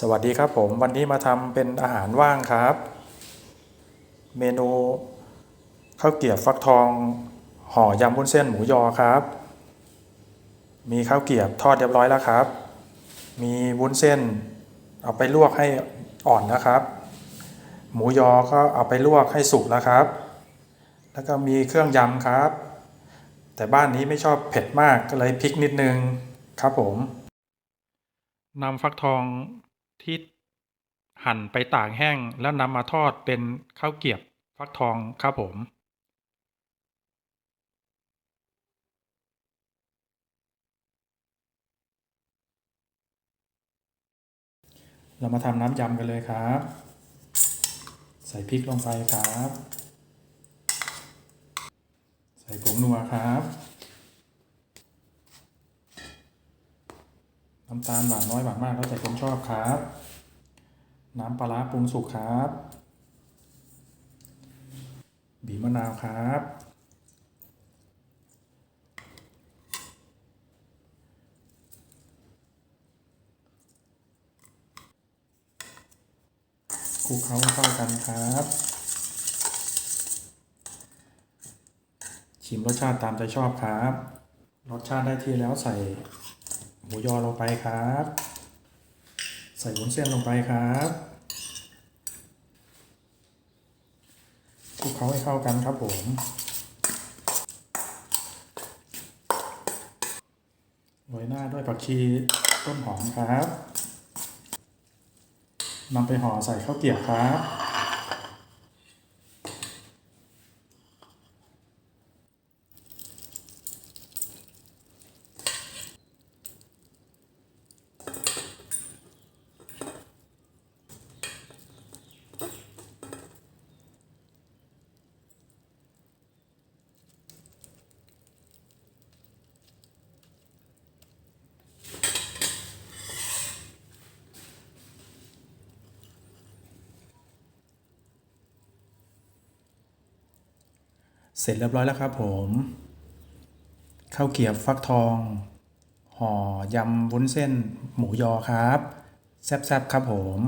สวัสดีครับผมวันนี้มาทำเป็นอาหารว่างครับ เมนูข้าวเกรียบฟักทองห่อยำวุ้นเส้นหมูยอครับ มีข้าวเกรียบทอดเรียบร้อยแล้วครับ มีวุ้นเส้น เอาไปลวกให้อ่อนนะครับ หมูยอก็เอาไปลวกให้สุกแล้วครับ แล้วก็มีเครื่องยำครับ แต่บ้านนี้ไม่ชอบเผ็ดมากก็เลยพริกนิดนึงครับผมนำฟักทอง ที่หั่นไปตากแห้งแล้วนำมาทอดเป็นข้าวเกียบฟักทองครับผม เรามาทำน้ำยำกันเลยครับ ใส่พริกลงไปครับ ใส่ผงนัวครับ น้ำตาลหวานน้อยหวานมากแล้วแต่คนชอบครับ น้ำปลาร้าปรุงสุกครับ บีบมะนาวครับ คลุกเคล้าเข้ากันครับ ชิมรสชาติตามใจชอบครับ รสชาติได้ที่แล้วใส่ หมูยอลงไปครับ ใส่วุ้นเส้นลงไปครับคลุกเคล้าให้เข้ากันครับผมโรยหน้าด้วยผักชีต้นหอมครับนำไปห่อใส่ข้าวเกี๊ยวครับ เสร็จเรียบร้อยแล้วครับผมข้าวเกี๊ยวฟักทอง ห่อยำวุ้นเส้น หมูยอครับ แซ่บๆครับผม